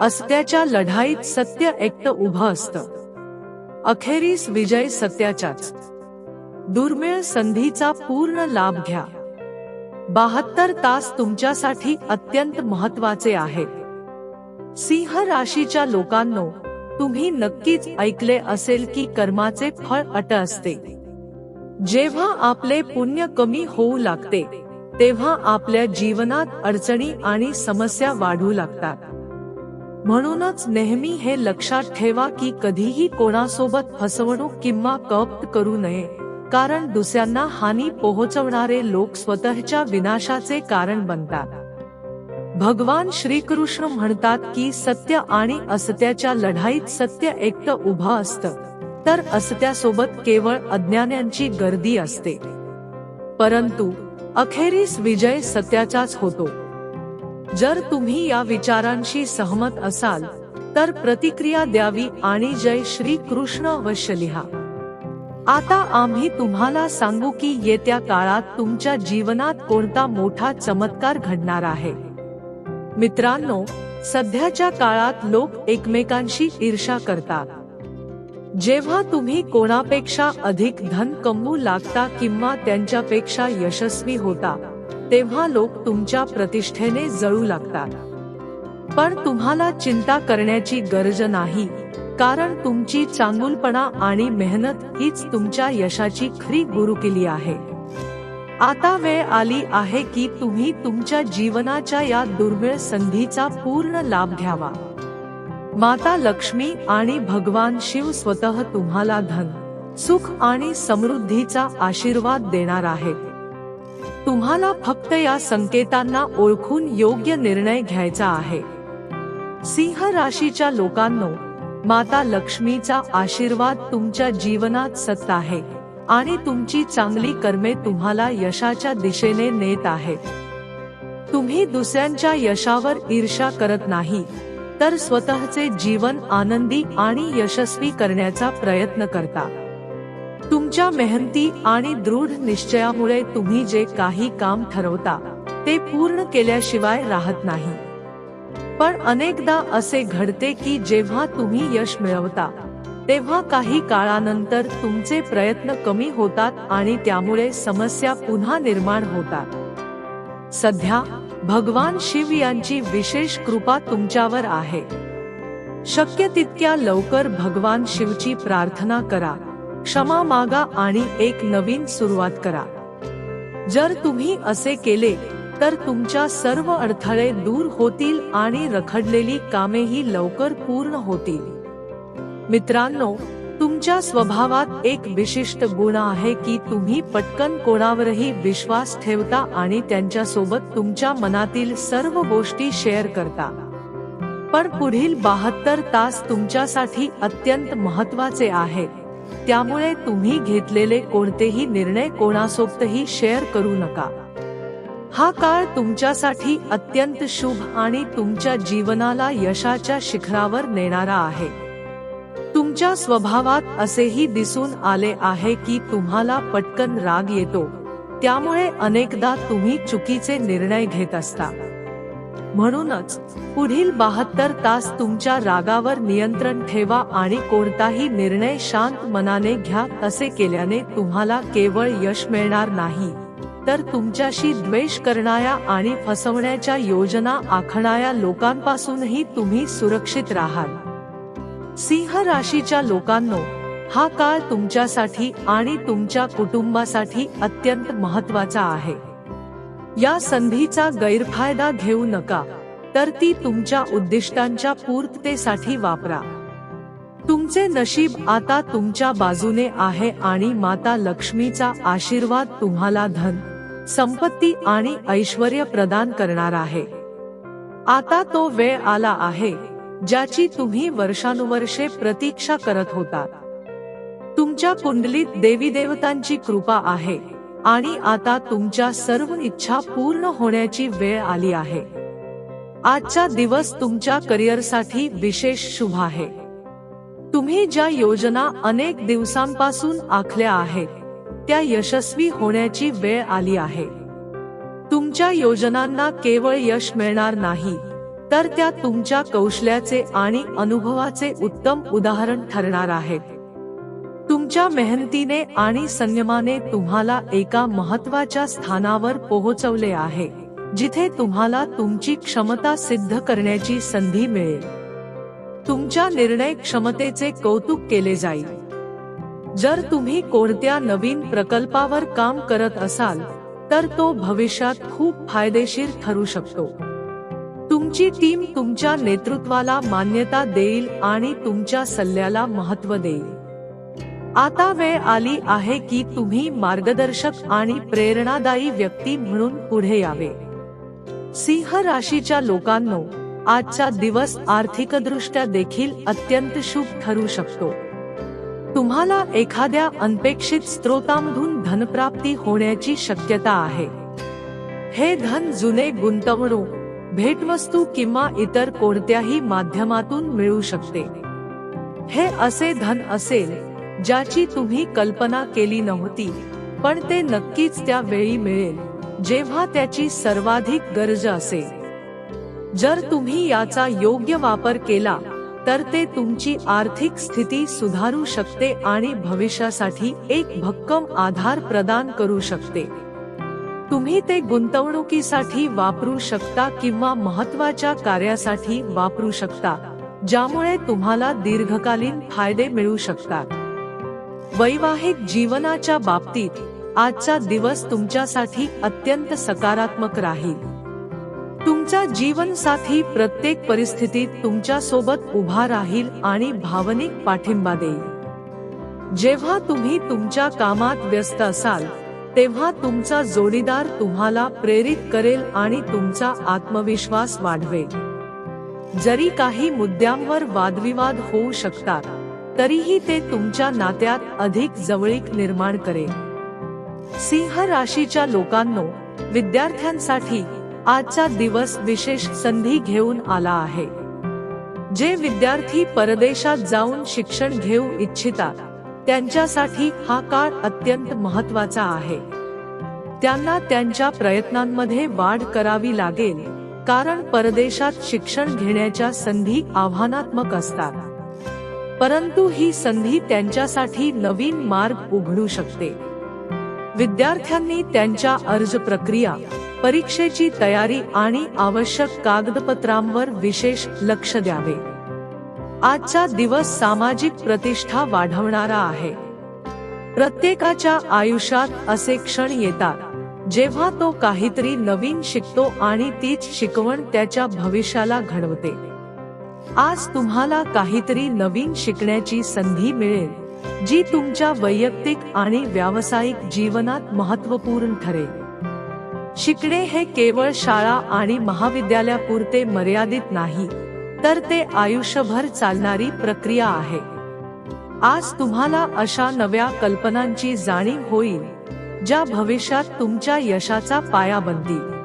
असत्याच्या लढाईत सत्य एकटं उभं असतं. अखेरीस विजय सत्याच्याच. दुर्मिळ संधीचा पूर्ण लाभ घ्या. बहात्तर तास तुमच्यासाठी अत्यंत महत्त्वाचे आहेत सिंह राशीच्या लोकांनो तुम्ही नक्कीच ऐकले असेल की कर्माचे फळ अट असते. जेव्हा आपले पुण्य कमी होऊ लागते तेव्हा आपल्या जीवनात अडचणी आणि समस्या वाढू लागतात. म्हणूनच नेहमी हे लक्षात ठेवा की कधीही कोणासोबत फसवणूक किंवा कप्त करू नये कारण दुसऱ्यांना हानी पोहोचवणारे लोक स्वतःच्या विनाशाचे कारण बनतात. भगवान श्रीकृष्ण म्हणतात की सत्य आणि असत्याच्या लढाईत सत्य एकटं उभं असतं तर असत्यासोबत केवळ अज्ञानांची गर्दी असते. परंतु अखेरीस विजय सत्याचाच होतो. जर तुम्ही या विचारांशी सहमत असाल तर प्रतिक्रिया द्यावी आणि जय श्री कृष्ण अवश्य लिहा. आता आम्ही तुम्हाला सांगू की येत्या काळात तुमच्या जीवनात कोणता मोठा चमत्कार घडणार आहे. मित्रांनो सध्याच्या काळात लोक एकमेकांशी ईर्षा करतात. जेव्हा तुम्ही कोणापेक्षा अधिक धन कमवू लागता किंवा त्यांच्यापेक्षा यशस्वी होता तेव्हा लोक तुमच्या प्रतिष्ठेने जळू लागतात. पण तुम्हाला चिंता करण्याची गरज नाही कारण तुमची चांगुलपणा आणि मेहनत हीच तुमच्या यशाची खरी गुरुकिली आहे. आता वेळ आली आहे की तुम्ही तुमच्या जीवनाच्या या दुर्मिळ संधीचा पूर्ण लाभ घ्यावा. माता लक्ष्मी आणि भगवान शिव स्वतः तुम्हाला धन सुख आणि समृद्धीचा आशीर्वाद देणार आहेत. तुम्हाला फक्त या संकेतांना ओळखून योग्य निर्णय घ्यायचा आहे. सिंह राशीच्या लोकांनो माता लक्ष्मीचा आशीर्वाद तुमच्या जीवनात सत आहे आणि तुमची चांगली कर्मे तुम्हाला यशाच्या दिशेने नेत आहेत. तुम्ही दुसऱ्यांच्या यशावर ईर्षा करत नाही तर स्वतःचे जीवन आनंदी आणि यशस्वी करण्याचा प्रयत्न करता. तुमच्या मेहनती आणि दृढ निश्चयामुळे तुम्ही जे काही काम ठरवता ते पूर्ण केल्याशिवाय राहत नाही. पण अनेकदा असे घडते की जेव्हा तुम्ही यश मिळवता तेव्हा काही काळानंतर तुमचे प्रयत्न कमी होतात आणि त्यामुळे समस्या पुन्हा निर्माण होतात. सध्या भगवान शिव यांची विशेष कृपा तुमच्यावर आहे. शक्य तितक्या लवकर भगवान शिवची प्रार्थना करा. क्षमा मागा आणि एक नवीन सुरुवात करा. जर तुम्ही असे केले तर तुमच्या सर्व अडथळे दूर होतील आणि रखडलेली कामेही लवकर पूर्ण होतील. मित्रांनो तुमच्या स्वभावात एक विशिष्ट गुण आहे की तुम्ही पटकन कोणावरही विश्वास ठेवता आणि त्यांच्यासोबत तुमच्या मनातील सर्व गोष्टी शेअर करता. पण पुढील बहात्तर तास तुमच्यासाठी अत्यंत महत्त्वाचे आहेत. त्यामुळे तुम्ही घेतलेले कोणतेही निर्णय कोणासोबतही शेअर करू नका. हा काळ तुमच्यासाठी अत्यंत शुभ आणि तुमच्या जीवनाला यशाच्या शिखरावर नेणारा आहे. तुमच्या स्वभावात असेही दिसून आले आहे की तुम्हाला पटकन राग येतो. त्यामुळे अनेकदा तुम्ही चुकीचे निर्णय घेत असता. म्हणूनच पुढील बहात्तर तास तुमच्या रागावर नियंत्रण ठेवा आणि कोणताही निर्णय शांत मनाने घ्या असे केल्याने तुम्हाला केवळ यश मिळणार नाही. तर तुमच्याशी द्वेष करणाऱ्या आणि फसवण्याच्या योजना आखणाऱ्या लोकांपासूनही तुम्ही सुरक्षित राहाल. सिंह राशीच्या लोकांनो हा काळ तुमच्यासाठी आणि तुमच्या कुटुंबासाठी अत्यंत महत्त्वाचा आहे. या संधीचा गैरफायदा घेऊ नका तर ती तुमच्या उद्दिष्टांच्या पूर्ततेसाठी वापरा. तुमचे नशीब आता तुमच्या बाजूने आहे आणि माता लक्ष्मीचा आशीर्वाद तुम्हाला धन संपत्ती आणि ऐश्वर प्रदान करणार आहे. आता तो वेळ आला आहे ज्याची तुम्ही वर्षानुवर्षे प्रतीक्षा करत होता तुमच्या कुंडलीत देवी देवतांची कृपा आहे. आणि आता तुमच्या सर्व इच्छा पूर्ण होण्याची वेळ आली आहे. आजचा दिवस तुमच्या करिअरसाठी विशेष शुभ आहे. तुम्ही ज्या योजना अनेक दिवसांपासून आखल्या आहेत त्या यशस्वी होण्याची वेळ आली आहे. तुमच्या योजनांना केवळ यश मिळणार नाही तर त्या तुमच्या कौशल्याचे आणि अनुभवाचे उत्तम उदाहरण ठरणार आहेत. तुमच्या मेहनतीने आणि संयमाने तुम्हाला एका महत्त्वाच्या स्थानावर पोहोचवले आहे जिथे तुम्हाला तुमची क्षमता सिद्ध करण्याची संधी मिळेल. तुमच्या निर्णय क्षमतेचे कौतुक केले जाईल. जर तुम्ही कोणत्या नवीन प्रकल्पावर काम करत असाल तर तो भविष्यात खूप फायदेशीर ठरू शकतो. तुमची टीम तुमच्या नेतृत्वाला मान्यता देईल आणि तुमच्या सल्ल्याला महत्त्व देईल. आता वेळ आली आहे की तुम्ही मार्गदर्शक आणि प्रेरणादायी व्यक्ती म्हणून पुढे यावे. सिंह राशीच्या लोकांनो आजचा दिवस आर्थिकदृष्ट्या देखील अत्यंत शुभ ठरू शकतो. तुम्हाला एखाद्या अनपेक्षित स्त्रोतामधून धनप्राप्ती होण्याची शक्यता आहे. हे धन जुने गुंतवणूक भेटवस्तू किंवा इतर कोणत्याही माध्यमातून मिळू शकते. हे असे धन असेल ज्याची तुम्ही कल्पना केली नव्हती पण ते नक्कीच त्या वेळी मिळेल जेव्हा त्याची सर्वाधिक गरज असेल. जर तुम्ही याचा योग्य वापर केला तर ते तुमची आर्थिक स्थिती सुधारू शकते आणि भविष्यासाठी एक भक्कम आधार प्रदान करू शकते. तुम्ही ते गुंतवणुकीसाठी वापरू शकता किंवा महत्त्वाच्या कार्यासाठी वापरू शकता ज्यामुळे तुम्हाला दीर्घकालीन फायदे मिळू शकतात. वैवाहिक जीवनाच्या बाबतीत आजचा दिवस तुमच्यासाठी अत्यंत सकारात्मक राहील. तुमचा जीवनसाथी प्रत्येक परिस्थितीत तुमच्यासोबत उभा राहील आणि भावनिक पाठिंबा देईल. जेव्हा तुम्ही तुमच्या कामात व्यस्त असाल तेव्हा तुमचा जोडीदार तुम्हाला प्रेरित करेल आणि तुमचा आत्मविश्वास वाढवेल. जरी काही मुद्द्यांवर वादविवाद होऊ शकतात तरीही ते तुमच्या नात्यात अधिक जवळीक निर्माण करेल. सिंह राशीच्या लोकांनो विद्यार्थ्यांसाठी आजचा दिवस विशेष संधी घेऊन आला आहे. जे विद्यार्थी परदेशात जाऊन शिक्षण घेऊ इच्छितात त्यांच्यासाठी हा काळ अत्यंत महत्त्वाचा आहे. त्यांना त्यांच्या प्रयत्नांमध्ये वाढ करावी लागेल कारण परदेशात शिक्षण घेण्याच्या संधी आव्हानात्मक असतात. परंतु ही संधी त्यांच्यासाठी नवीन मार्ग उघडू शकते. विद्यार्थ्यांनी त्यांच्या अर्ज प्रक्रिया परीक्षेची तयारी आणि आवश्यक कागदपत्रांवर विशेष लक्ष द्यावे. आजचा दिवस सामाजिक प्रतिष्ठा वाढवणारा आहे. प्रत्येकाच्या आयुष्यात असे क्षण येतात जेव्हा तो काहीतरी नवीन शिकतो आणि तीच शिकवण त्याच्या भविष्याला घडवते. आज तुम्हाला काहीतरी नवीन शिकण्याची संधी मिळेल जी तुमच्या वैयक्तिक आणि व्यावसायिक जीवनात महत्त्वपूर्ण ठरेल. शिकणे हे केवळ शाळा आणि महाविद्यालयापुरते मर्यादित नाही तर ते आयुष्यभर चालणारी प्रक्रिया आहे. आज तुम्हाला अशा नव्या कल्पनांची जाणीव होईल ज्या भविष्यात तुमच्या यशाचा पाया बनतील.